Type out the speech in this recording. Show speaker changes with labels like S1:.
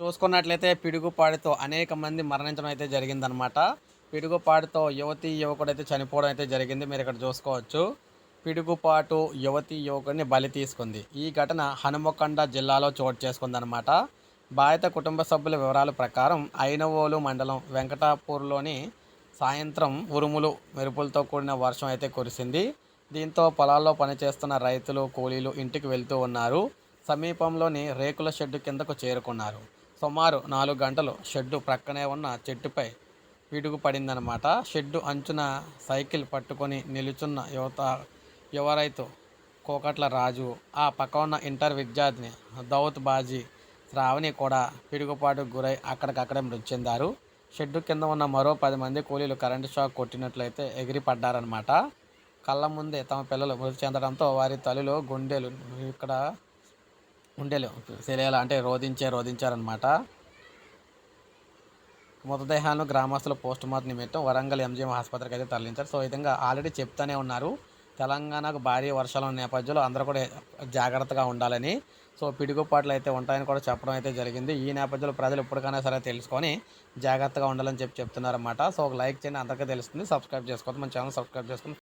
S1: చూసుకున్నట్లయితే పిడుగుపాడితో అనేక మంది మరణించడం అయితే జరిగిందనమాట పిడుగుపాటుతో యువతి యువకుడైతే చనిపోవడం అయితే జరిగింది. మీరు ఇక్కడ చూసుకోవచ్చు. పిడుగుపాటు యువతి యువకుడిని బలి తీసుకుంది. ఈ ఘటన హనుమకొండ జిల్లాలో చోటు చేసుకుందనమాట బాధిత కుటుంబ సభ్యుల వివరాల ప్రకారం ఐనవోలు మండలం వెంకటాపూర్లోని సాయంత్రం ఉరుములు మెరుపులతో కూడిన వర్షం అయితే కురిసింది. దీంతో పొలాల్లో పనిచేస్తున్న రైతులు కూలీలు ఇంటికి వెళ్తూ ఉన్నారు. సమీపంలోని రేకుల షెడ్డు కిందకు చేరుకున్నారు. సుమారు నాలుగు గంటలు షెడ్డు ప్రక్కనే ఉన్న చెట్టుపై పిడుగు పడిందనమాట షెడ్డు అంచున సైకిల్ పట్టుకొని నిలుచున్న యువత యువ రైతు కోకట్ల రాజు ఆ పక్క ఉన్న ఇంటర్ విద్యార్థిని దౌత్ బాజీ శ్రావణి కూడా పిడుగుపాటుకు గురై అక్కడికక్కడే మృతి చెందారు. షెడ్డు కింద ఉన్న మరో పది మంది కూలీలు కరెంటు షాక్ కొట్టినట్లయితే ఎగిరిపడ్డారనమాట కళ్ళ ముందే తమ పిల్లలు మృతి చెందడంతో వారి తల్లిలో గుండెలు ఇక్కడ ఉండేలేవు తెలియాల అంటే రోధించే రోధించారనమాట మృతదేహాలను గ్రామస్తుల పోస్ట్ మార్టం నిమిత్తం వరంగల్ ఎంజిఎం ఆసుపత్రికి అయితే తరలించారు. సో విధంగా ఆల్రెడీ చెప్తానే ఉన్నారు. తెలంగాణకు భారీ వర్షాల నేపథ్యంలో అందరూ కూడా జాగ్రత్తగా ఉండాలని. సో పిడుగుపాట్లు అయితే ఉంటాయని కూడా చెప్పడం అయితే జరిగింది. ఈ నేపథ్యంలో ప్రజలు ఎప్పటికైనా సరే తెలుసుకొని జాగ్రత్తగా ఉండాలని చెప్పి చెప్తున్నారన్నమాట. సో ఒక లైక్ చేయండి. అందరికీ తెలుస్తుంది. సబ్స్క్రైబ్ చేసుకోవద్దు. మన ఛానల్ సబ్స్క్రైబ్ చేసుకుని